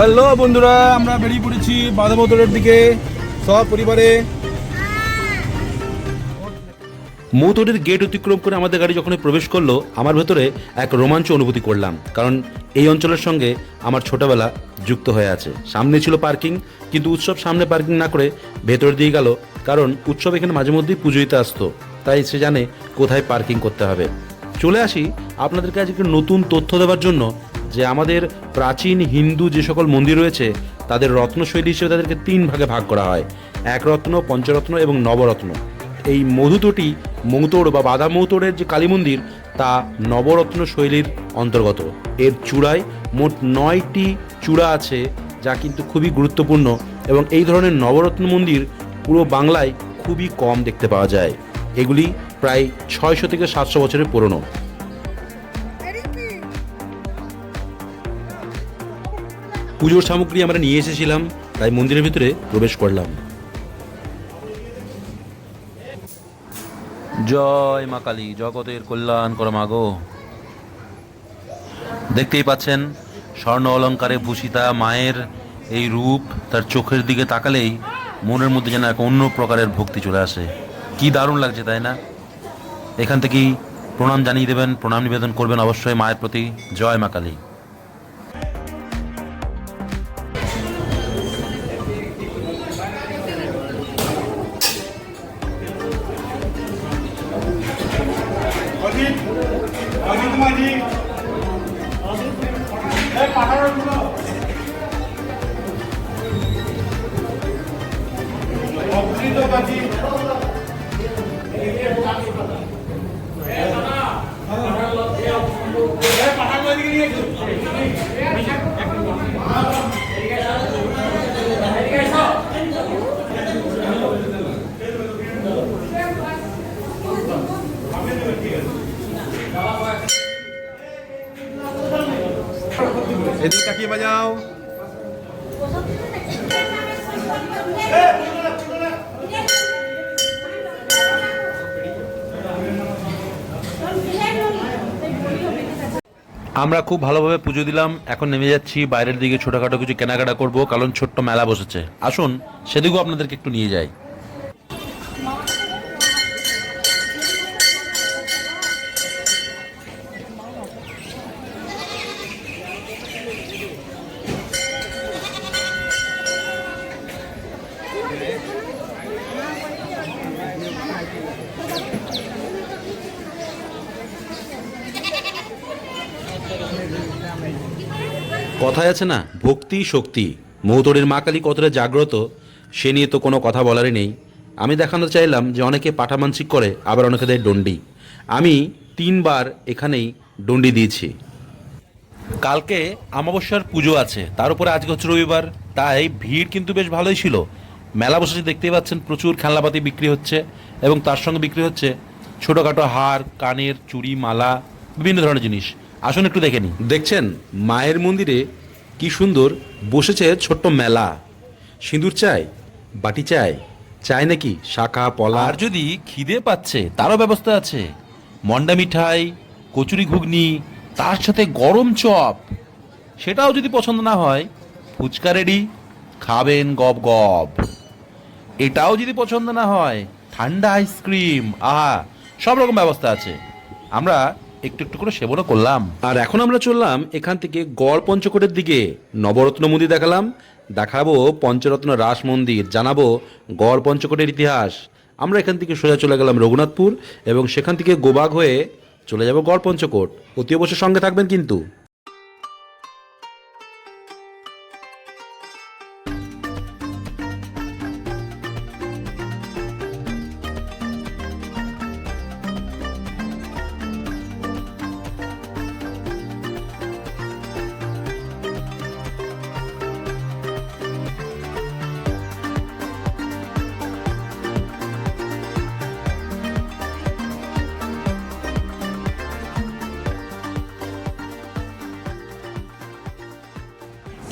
Hello বন্ধুরা, আমরা বেরিয়ে পড়েছি বাঁধামোতরের দিকে। সব পরিবারে। মৌতরের গেট অতিক্রম করে আমাদের গাড়ি যখন প্রবেশ করল, আমার ভেতরে এক রোমাঞ্চ অনুভূতি করলাম, কারণ এই অঞ্চলের সঙ্গে আমার ছোটবেলা যুক্ত হয়ে আছে। সামনে ছিল পার্কিং কিন্তু উৎসব সামনে পার্কিং না করে ভেতর দিয়ে গেল, কারণ উৎসব এখানে মাঝে মধ্যেই পুজো দিতে আসতো, তাই সে জানে কোথায় পার্কিং করতে হবে। চলে আসি আপনাদেরকে আজকে নতুন তথ্য দেওয়ার জন্য যে আমাদের প্রাচীন হিন্দু যে সকল মন্দির রয়েছে, তাদের রত্নশৈলী হিসেবে তাদেরকে তিন ভাগে ভাগ করা হয়। এক রত্ন পঞ্চরত্ন এবং নবরত্ন। এই মধুতটি মৌতোড় বা বাদা মৌতোড়ের যে কালী মন্দির, তা নবরত্ন শৈলীর অন্তর্গত। এর চূড়ায় মোট নয়টি চূড়া আছে, যা কিন্তু খুবই গুরুত্বপূর্ণ এবং এই ধরনের নবরত্ন মন্দির পুরো বাংলায় খুবই কম দেখতে পাওয়া যায়। এগুলি প্রায় ছয়শো থেকে সাতশো বছরের পুরনো। পুজোর সামগ্রী আমরা নিয়ে এসেছিলাম, তাই মন্দিরের ভিতরে প্রবেশ করলাম। জয় মা কালী, জগতের কল্যাণ কর মাগো দেখতেই পাচ্ছেন, স্বর্ণ অলঙ্কারে ভূষিতা মায়ের এই রূপ তার চোখের দিকে তাকালেই মনের মধ্যে যেন এক অন্য প্রকারের ভক্তি চলে আসে। কি দারুণ লাগছে, তাই না? এখান থেকেই প্রণাম জানিয়ে দেবেন, প্রণাম নিবেদন করবেন অবশ্যই মায়ের প্রতি। জয় মা কালী। আমরা খুব ভালোভাবে পুজো দিলাম, এখন নেমে যাচ্ছি, বাইরের দিকে ছোটখাটো কিছু কেনাকাটা করব, কারণ ছোট্ট মেলা বসেছে। আসুন, সেদিকেও আপনাদেরকে একটু নিয়ে যাই। কথায় আছে না ভক্তি শক্তি। মৌতরের মা কালী কতটা জাগ্রত সে নিয়ে তো কোনো কথা বলারই নেই। আমি দেখানো চাইলাম যে অনেকে পাঠা মানসিক করে আবার অনেকে দেয় ডন্ডি। আমি তিনবার এখানেই ডন্ডি দিয়েছি। কালকে অমাবস্যার পুজো আছে তার উপরে আজকে হচ্ছে রবিবার তাই ভিড় কিন্তু বেশ ভালোই ছিল। মেলা বসেছে দেখতেই পাচ্ছেন প্রচুর খেলনাপাতি বিক্রি হচ্ছে এবং তার সঙ্গে বিক্রি হচ্ছে ছোটোখাটো হার কানের চুড়ি মালা বিভিন্ন ধরনের জিনিস। আসুন একটু দেখে নিই। দেখছেন মায়ের মন্দিরে কি সুন্দর, বসেছে ছোট্ট মেলা। সিঁদুর চাই বাটি চাই চাই নাকি শাখা, পলা? আর যদি খিদে পাচ্ছে, তারও ব্যবস্থা আছে। মন্ডা মিঠাই, কচুরি ঘুগনি, তার সাথে গরম চপ। সেটাও যদি পছন্দ না হয়, ফুচকা রেডি খাবেন গব গব। এটাও যদি পছন্দ না হয়, ঠান্ডা আইসক্রিম আহা, সব রকম ব্যবস্থা আছে। আমরা একটু একটু করে সেবনও করলাম। আর এখন আমরা চললাম এখান থেকে গড় পঞ্চকোটের দিকে। নবরত্ন মন্দির দেখালাম, দেখাবো পঞ্চরত্ন রাস মন্দির, জানাব গড় পঞ্চকোটের ইতিহাস। আমরা এখান থেকে সোজা চলে গেলাম রঘুনাথপুর এবং সেখান থেকে গোবাগ হয়ে চলে যাব গড় পঞ্চকোট। অতি অবশ্যই সঙ্গে থাকবেন কিন্তু।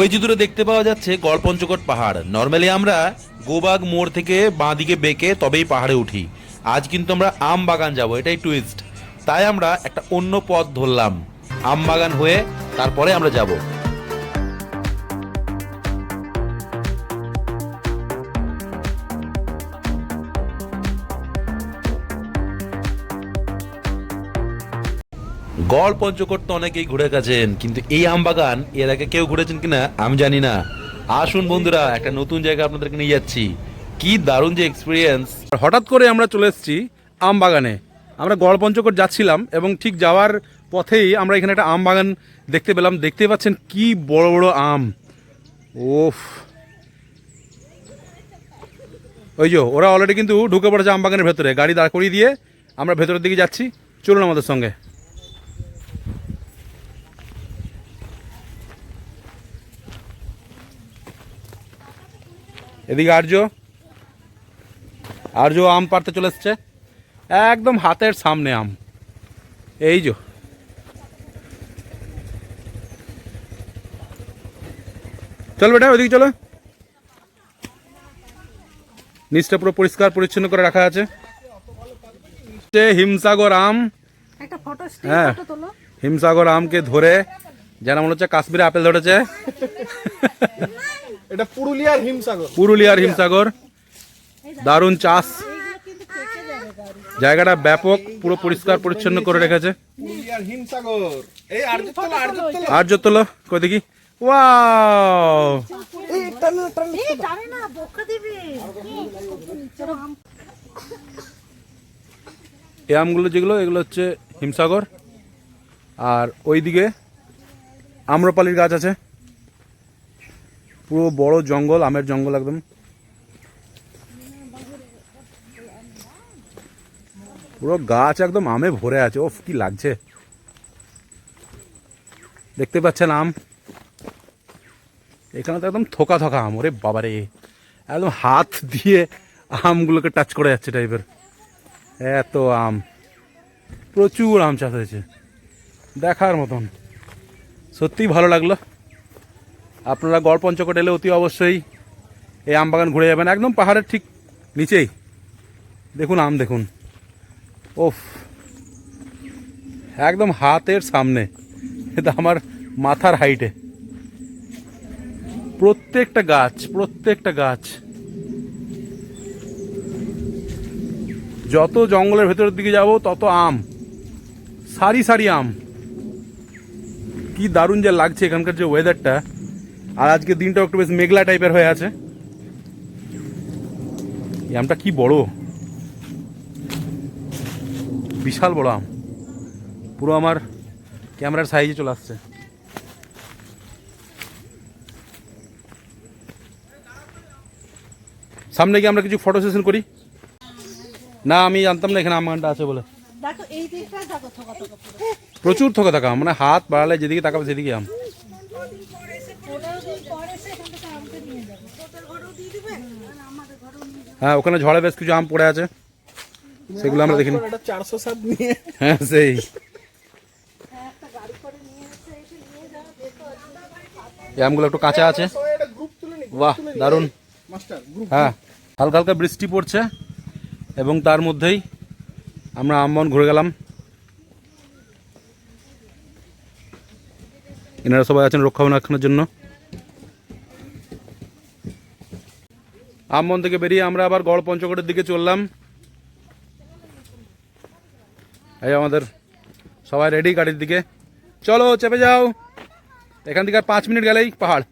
ওই যে দূরে দেখতে পাওয়া যাচ্ছে গড়পঞ্চকোট পাহাড়। নর্মালি আমরা গোবাগ মোড় থেকে বাঁ দিকে বেঁকে তবেই পাহাড়ে উঠি। আজ কিন্তু আমরা আম বাগান যাব, এটাই টুইস্ট তাই আমরা একটা অন্য পথ ধরলাম। আম বাগান হয়ে তারপরে আমরা যাব। গড় পঞ্চকোট তো অনেকেই ঘুরে গেছেন, কিন্তু এই আম বাগান এর আগে কেউ ঘুরেছেন কিনা আমি জানি না। আসুন বন্ধুরা, একটা নতুন জায়গা আপনাদেরকে নিয়ে যাচ্ছি। কি দারুণ যে এক্সপিরিয়েন্স হঠাৎ করে আমরা চলে এসেছি আম বাগানে। আমরা গড় পঞ্চকোট যাচ্ছিলাম এবং ঠিক যাওয়ার পথেই আমরা এখানে একটা আম বাগান দেখতে পেলাম। দেখতে পাচ্ছেন কি বড় বড় আম। ওফ। ওই যে, ওরা অলরেডি কিন্তু ঢুকে পড়েছে আম বাগানের ভেতরে। গাড়ি দাঁড় করিয়ে দিয়ে আমরা ভেতরের দিকে যাচ্ছি। চলুন আমাদের সঙ্গে। এদিকে আর্য আর্য আম পাড়তে চলে এসছে। একদম হাতের সামনে আম। এই যে চল বেটা ওইদিকে চলো। নিচটা পুরো পরিষ্কার পরিচ্ছন্ন করে রাখা আছে। হিমসাগর আম। হ্যাঁ। হিমসাগর আমকে ধরে যেন মনে হচ্ছে কাশ্মীরে আপেল ধরেছে। এটা পুরুলিয়ার হিমসাগর। পুরুলিয়ার হিমসাগর। দারুণ চাষ। জায়গাটা ব্যাপক পুরো পরিষ্কার পরিচ্ছন্ন করে রেখেছে। আর তোলো কই দেখি? ওয়াও! এই আমগুলো যেগুলো এগুলো হচ্ছে হিমসাগর। আর ওইদিকে আম্রপালির গাছ আছে। পুরো বড় জঙ্গল, আমের জঙ্গল একদম। পুরো গাছ একদম আমে ভরে আছে, ওফ, কি লাগছে। দেখতে পাচ্ছেন আম? এখানে তো একদম থোকা থোকা আম, ওরে বাবারে। একদম হাত দিয়ে আমগুলোকে টাচ করে যাচ্ছে টাইপের এত আম। প্রচুর আম চাষ হয়েছে। দেখার মতন। সত্যিই ভালো লাগল। আপনারা গড় পঞ্চকোট এলে অতি অবশ্যই এই আম বাগান ঘুরে যাবেন, একদম পাহাড়ের ঠিক নিচেই। দেখুন, আম দেখুন। ওফ, একদম হাতের সামনে। এটা আমার মাথার হাইটে প্রত্যেকটা গাছ প্রত্যেকটা গাছ। যত জঙ্গলের ভেতরের দিকে যাব, তত আম। সারি সারি আম। কি দারুণ যে লাগছে এখানকার যে ওয়েদারটা আর আজকে দিনটা একটু বেশ মেঘলা টাইপের হয়ে আছে। এই আমটা কি বড়? বিশাল বড় আম। পুরো আমার ক্যামেরার সাইজে চলে আসছে। সামনে গিয়ে আমরা কিছু ফটো সেশন করি। না আমি জানতাম না এখানে আম বাগানটা আছে বলে। প্রচুর থোকা থাকা মানে হাত বাড়ালে যেদিকে তাকাবে সেদিকে আম পনেরো দিন পরে এসে এখান থেকে আমকে নিয়ে যাব তোদের ঘরেও দিয়ে দিবে আর আমাদের ঘরেও নিয়ে যাবে হ্যাঁ ওখানে ঝড়ে বেশ কিছু আম পড়ে আছে। সেগুলো আমরা দেখিনি। চারশো সাত নিয়ে। হ্যাঁ সেই। আমগুলো একটু কাঁচা আছে। বাহ দারুণ। হ্যাঁ হালকা হালকা বৃষ্টি পড়ছে এবং তার মধ্যেই আমরা আমবন ঘুরে গেলাম। এনারা সবাই আছেন রক্ষণাবেক্ষণের জন্য। আমবন থেকে বেরিয়ে আমরা আবার গড় পঞ্চকোটের দিকে চললাম। এই আমাদের সবাই রেডি গাড়ির দিকে। চলো, চেপে যাও। এখান থেকে আর পাঁচ মিনিট গেলেই পাহাড়।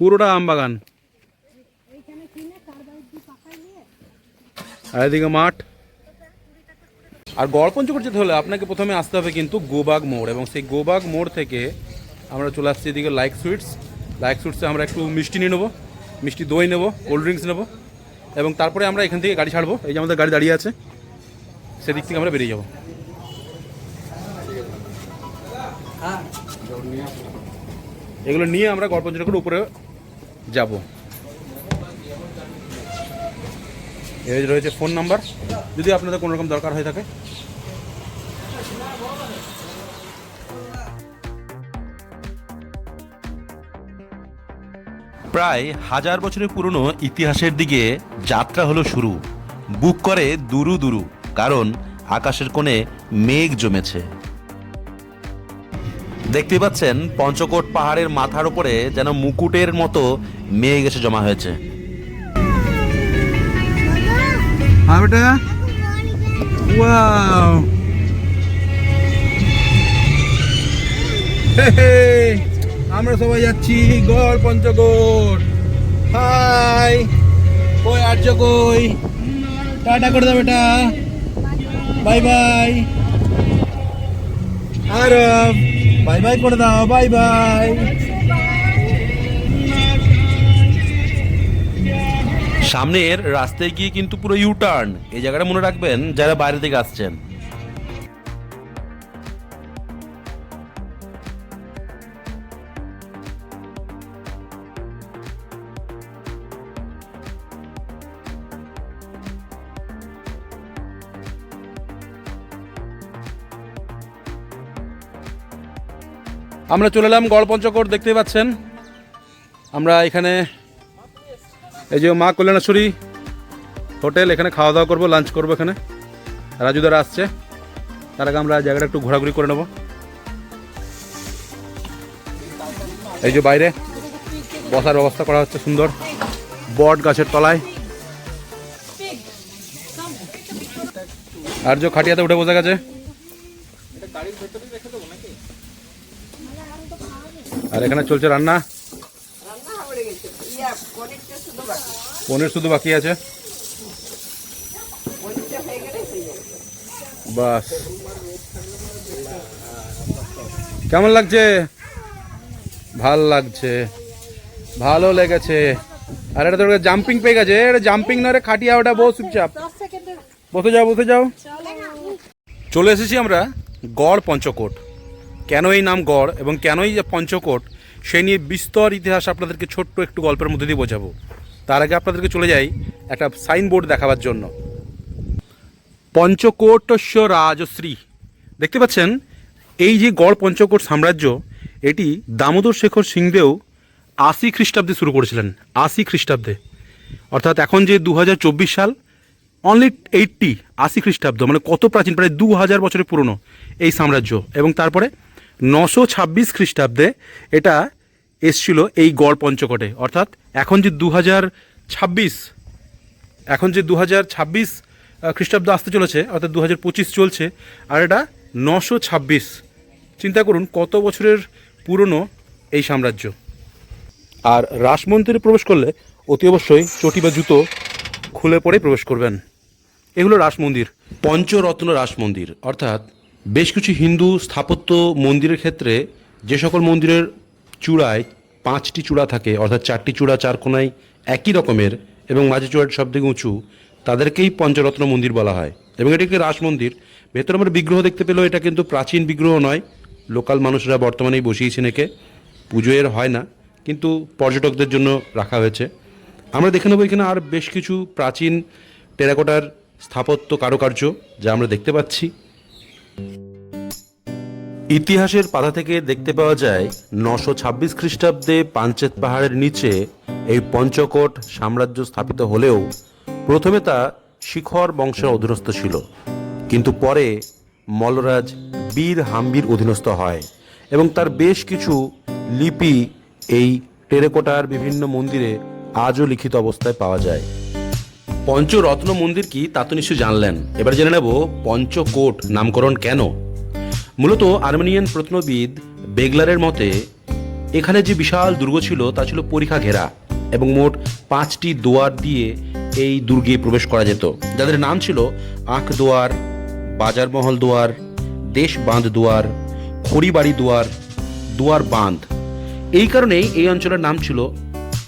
পুরোটা আম বাগান। এদিকে মাঠ। আর গড় পঞ্চকোট যেতে হলে আপনাকে প্রথমে আসতে হবে কিন্তু গোবাগ মোড় এবং সেই গোবাগ মোড় থেকে আমরা চলে আসছি এদিকে লাইক সুইটস লাইক সুইটসে আমরা একটু মিষ্টি নিয়ে নেব, মিষ্টি দই নেব কোল্ড ড্রিঙ্কস নেব, এবং তারপরে আমরা এখান থেকে গাড়ি ছাড়বো। এই যে আমাদের গাড়ি দাঁড়িয়ে আছে, সেদিক থেকে আমরা বেরিয়ে যাব। এগুলো নিয়ে আমরা গড় পঞ্চকোট উপরে যাব। রয়েছে ফোন নাম্বার যদি আপনাদের কোনো রকম দরকার হয়ে থাকে। প্রায় হাজার বছরের পুরনো ইতিহাসের দিকে যাত্রা হলো শুরু। বুক করে দুরু দুরু কারণ আকাশের কোণে মেঘ জমেছে। দেখতে পাচ্ছেন পঞ্চকোট পাহাড়ের মাথার উপরে যেন মুকুটের মতো মেঘ এসে জমা হয়েছে। হ্যাঁ বেটা। ওয়াও আমরা সবাই যাচ্ছি গড় পঞ্চগড় হাই। কই, আর্য কই? টাটা করে দাও বেটা। Bye bye. আর বাই বাই করে দাও, বাই বাই। সামনের রাস্তায় গিয়ে কিন্তু পুরো ইউ টার্ন এই জায়গাটা মনে রাখবেন, যারা বাইরে থেকে আসছেন। আমরা চলে এলাম গড় পঞ্চকোট দেখতে পাচ্ছেন। আমরা এখানে এই যে মা কল্যাণেশ্বরী হোটেল, এখানে খাওয়া দাওয়া করব লাঞ্চ করব এখানে। রাজুদারা আসছে। তার আগে আমরা জায়গাটা একটু ঘোরাঘুরি করে নেব। এই যে বাইরে বসার ব্যবস্থা করা হচ্ছে সুন্দর। বট গাছের তলায়। আর যে খাটিয়াতে উঠে বসে গেছে। আর এখানে চলছে রান্না? পনির শুধু বাকি আছে? বাস। কেমন লাগছে? ভালো লাগছে। ভালো লেগেছে। আর এটা তোর জাম্পিং পেয়ে গেছে। এটা জাম্পিং না রে খাটিয়া ওটা বহু চুপচাপ। বসে যাও বসে যাও। চলে এসেছি আমরা গড় পঞ্চকোট। কেন এই নাম গড় এবং কেনই যে পঞ্চকোট, সেই নিয়ে বিস্তর ইতিহাস আপনাদেরকে ছোট্ট একটু গল্পের মধ্যে দিয়ে বোঝাবো। তার আগে আপনাদেরকে চলে যাই একটা সাইনবোর্ড দেখাবার জন্য। পঞ্চকোটস্য রাজশ্রী। দেখতে পাচ্ছেন, এই যে গড় পঞ্চকোট সাম্রাজ্য, এটি দামোদর শেখর সিংদেও আশি খ্রিস্টাব্দে শুরু করেছিলেন, আশি খ্রিস্টাব্দে। অর্থাৎ এখন যে দু হাজার চব্বিশ সাল অনলি এইটটি আশি খ্রিস্টাব্দ মানে কত প্রাচীন, প্রায় দু হাজার বছরের পুরনো এই সাম্রাজ্য। এবং তারপরে নশো ছাব্বিশ খ্রিস্টাব্দে এটা এসছিল এই গড় পঞ্চকোটে। অর্থাৎ এখন যে দু হাজার ছাব্বিশ, এখন যে দু হাজার ছাব্বিশ খ্রিস্টাব্দ আসতে চলেছে, অর্থাৎ দু হাজার পঁচিশ চলছে, আর এটা নশো ছাব্বিশ। চিন্তা করুন কত বছরের পুরনো এই সাম্রাজ্য। আর রাসমন্দিরে প্রবেশ করলে অতি অবশ্যই চটি বা জুতো খুলে পরে প্রবেশ করবেন। এগুলো রাস মন্দির পঞ্চরত্ন রাস মন্দির অর্থাৎ বেশ কিছু হিন্দু স্থাপত্য মন্দিরের ক্ষেত্রে যে সকল মন্দিরের চূড়ায় পাঁচটি চূড়া থাকে, অর্থাৎ চারটি চূড়া, চার কোনায় একই রকমের এবং মাঝে চূড়াটি সব থেকে উঁচু, তাদেরকেই পঞ্চরত্ন মন্দির বলা হয় এবং এটি একটি রাস মন্দির। ভেতরে আমরা বিগ্রহ দেখতে পেলেও এটা কিন্তু প্রাচীন বিগ্রহ নয়, লোকাল মানুষরা বর্তমানেই বসিয়েছেন একে। পুজো এর হয় না, কিন্তু পর্যটকদের জন্য রাখা হয়েছে। আমরা দেখে নেব এখানে আর বেশ কিছু প্রাচীন টেরাকোটার স্থাপত্য কারুকার্য যা আমরা দেখতে পাচ্ছি। ইতিহাসের পাতা থেকে দেখতে পাওয়া যায়, নশো ছাব্বিশ খ্রিস্টাব্দে পাঞ্চেত পাহাড়ের নিচে এই পঞ্চকোট সাম্রাজ্য স্থাপিত হলেও প্রথমে তা শিখর বংশের অধীনস্থ ছিল। কিন্তু পরে মলরাজ বীর হাম্বির অধীনস্থ হয় এবং তার বেশ কিছু লিপি এই টেরেকোটার বিভিন্ন মন্দিরে আজও লিখিত অবস্থায় পাওয়া যায়। পঞ্চরত্ন মন্দির কি? তা তো নিশ্চয়ই জানলেন। এবার জেনে নেব পঞ্চকোট নামকরণ কেন? মূলত আর্মেনিয়ান প্রত্নবিদ বেগলারের মতে, এখানে যে বিশাল দুর্গ ছিল, তা ছিল পরীক্ষা ঘেরা এবং মোট পাঁচটি দুয়ার দিয়ে এই দুর্গে প্রবেশ করা যেত। যাদের নাম ছিল আখ দুয়ার বাজারমহল দুয়ার, দেশ বাঁধ দুয়ার খড়িবাড়ি দুয়ার দুয়ার বাঁধ। এই কারণেই এই অঞ্চলের নাম ছিল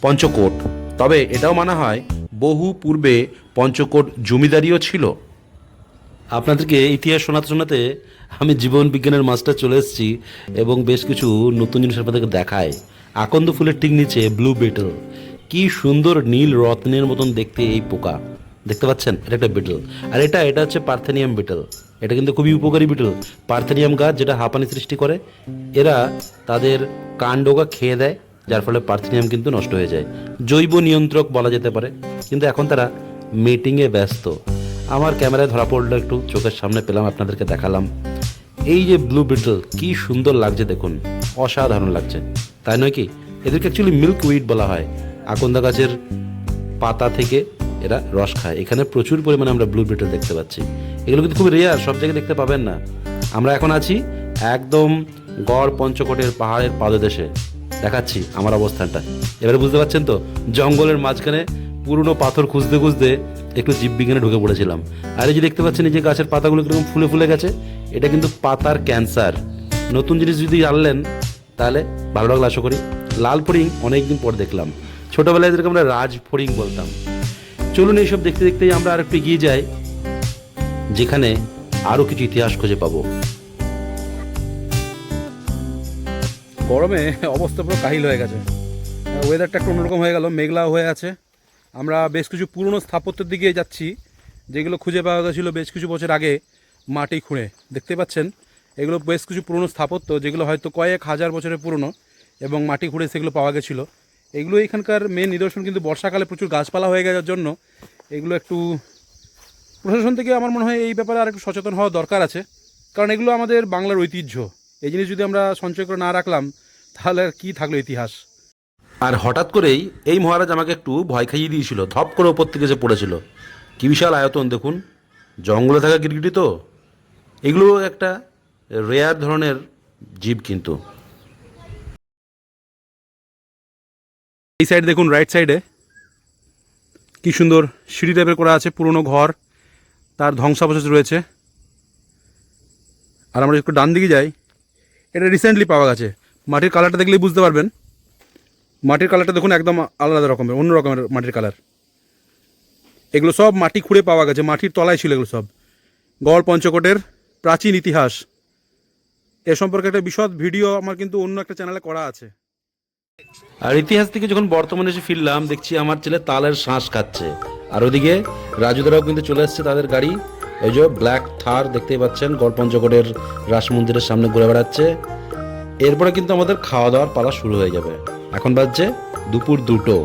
পঞ্চকোট। তবে এটাও মানা হয় বহু পূর্বে পঞ্চকোট জমিদারিও ছিল। আপনাদেরকে ইতিহাস শোনাতে শোনাতে আমি জীবন বিজ্ঞানের মাস্টার চলে এসেছি এবং বেশ কিছু নতুন জিনিস আপনাদেরকে দেখায় আকন্দ ফুলের ঠিক নিচে ব্লু বেটল। কি সুন্দর নীল রত্নের মতন দেখতে এই পোকা। দেখতে পাচ্ছেন? এটা একটা বিটল। আর এটা এটা হচ্ছে পার্থেনিয়াম বিটল। এটা কিন্তু খুবই উপকারী বিটল। পার্থেনিয়াম গাছ যেটা হাঁপানি সৃষ্টি করে, এরা তাদের কাণ্ডগা খেয়ে দেয়। যার ফলে পার্থিনিয়াম কিন্তু নষ্ট হয়ে যায়। জৈব নিয়ন্ত্রক বলা যেতে পারে। কিন্তু এখন তারা মিটিংয়ে ব্যস্ত। আমার ক্যামেরায় ধরা পড়ল একটু, চোখের সামনে পেলাম, আপনাদেরকে দেখালাম। এই যে ব্লু বিটল কি সুন্দর লাগছে দেখুন। অসাধারণ লাগছে। তাই নয় কি? এদেরকে অ্যাকচুয়ালি মিল্ক উইড বলা হয়। আকন্দা গাছের পাতা থেকে এরা রস খায়। এখানে প্রচুর পরিমাণে আমরা ব্লু বিটল দেখতে পাচ্ছি। এগুলো কিন্তু খুব রেয়ার সব জায়গায় দেখতে পাবেন না। আমরা এখন আছি একদম গড় পঞ্চকোটের পাহাড়ের পাদদেশে। দেখাচ্ছি আমার অবস্থানটা। এবারে বুঝতে পারছেন তো, জঙ্গলের মাঝখানে পুরনো পাথর খুঁজতে খুঁজতে একটু জীববিজ্ঞানে ঢুকে পড়েছিলাম। আর এই যে দেখতে পাচ্ছেন, এই যে গাছের পাতাগুলো কীরকম ফুলে ফুলে গেছে, এটা কিন্তু পাতার ক্যান্সার। নতুন জিনিস যদি জানলেন তাহলে ভালো লাগল আশা করি। লাল ফড়িং অনেকদিন পর দেখলাম। ছোটবেলায় যেরকম আমরা রাজ ফড়িং বলতাম। চলুন এইসব দেখতে দেখতেই আমরা আর একটু এগিয়ে যাই, যেখানে আরও কিছু ইতিহাস খুঁজে পাবো। গরমে অবস্থা পুরো কাহিল হয়ে গেছে। ওয়েদারটা একটু অন্যরকম হয়ে গেল মেঘলা হয়ে আছে। আমরা বেশ কিছু পুরনো স্থাপত্যের দিকে যাচ্ছি, যেগুলো খুঁজে পাওয়া গেছিল বেশ কিছু বছর আগে মাটি খুঁড়ে। দেখতে পাচ্ছেন, এগুলো বেশ কিছু পুরনো স্থাপত্য, যেগুলো হয়তো কয়েক হাজার বছরের পুরনো, এবং মাটি খুঁড়ে সেগুলো পাওয়া গেছিল। এগুলো এখানকার মেন নিদর্শন, কিন্তু বর্ষাকালে প্রচুর গাছপালা হয়ে যাওয়ার জন্য এগুলো একটু প্রশাসন থেকে আমার মনে হয় এই ব্যাপারে আর একটু সচেতন হওয়া দরকার আছে, কারণ এগুলো আমাদের বাংলার ঐতিহ্য। এই জিনিস যদি আমরা সঞ্চয় করে না রাখলাম তাহলে আর কী থাকল ইতিহাস? আর হঠাৎ করেই এই মহারাজ আমাকে একটু ভয় খাইয়ে দিয়েছিল ধপ করে ওপর থেকে যে পড়েছিল। কি বিশাল আয়তন দেখুন। জঙ্গলে থাকা গিরগিটি তো? এগুলো একটা রেয়ার ধরনের জীব কিন্তু। এই সাইড দেখুন রাইট সাইডে কি সুন্দর সিঁড়ি টাইপের করা আছে পুরনো ঘর। তার ধ্বংসাবশেষ রয়েছে। আর আমরা একটু ডান দিকে যাই এটা রিসেন্টলি পাওয়া গেছে। মাটির কালারটা দেখলেই বুঝতে পারবেন। মাটির কালারটা দেখুন একদম আলাদা রকমের, অন্য রকমের মাটির কালার এগুলো সব মাটি খুঁড়ে পাওয়া গেছে, মাটির তলায় ছিল এগুলো সব। গড় পঞ্চকোটের প্রাচীন ইতিহাস। এ সম্পর্কে একটা বিশদ ভিডিও আমার কিন্তু অন্য একটা চ্যানেলে করা আছে। আর ইতিহাস থেকে যখন বর্তমানে এসে ফিরলাম, দেখছি আমার ছেলে তালের শ্বাস খাচ্ছে। আর ওদিকে রাজুদারাও কিন্তু চলে এসছে তাদের গাড়ি। এই যে ব্ল্যাক থার দেখতেই পাচ্ছেন গড়পঞ্চগড়ের রাস মন্দিরের সামনে ঘুরে বেড়াচ্ছে। এরপরে কিন্তু আমাদের খাওয়া দাওয়ার পালা শুরু হয়ে যাবে। এখন বাজছে দুপুর দুটো।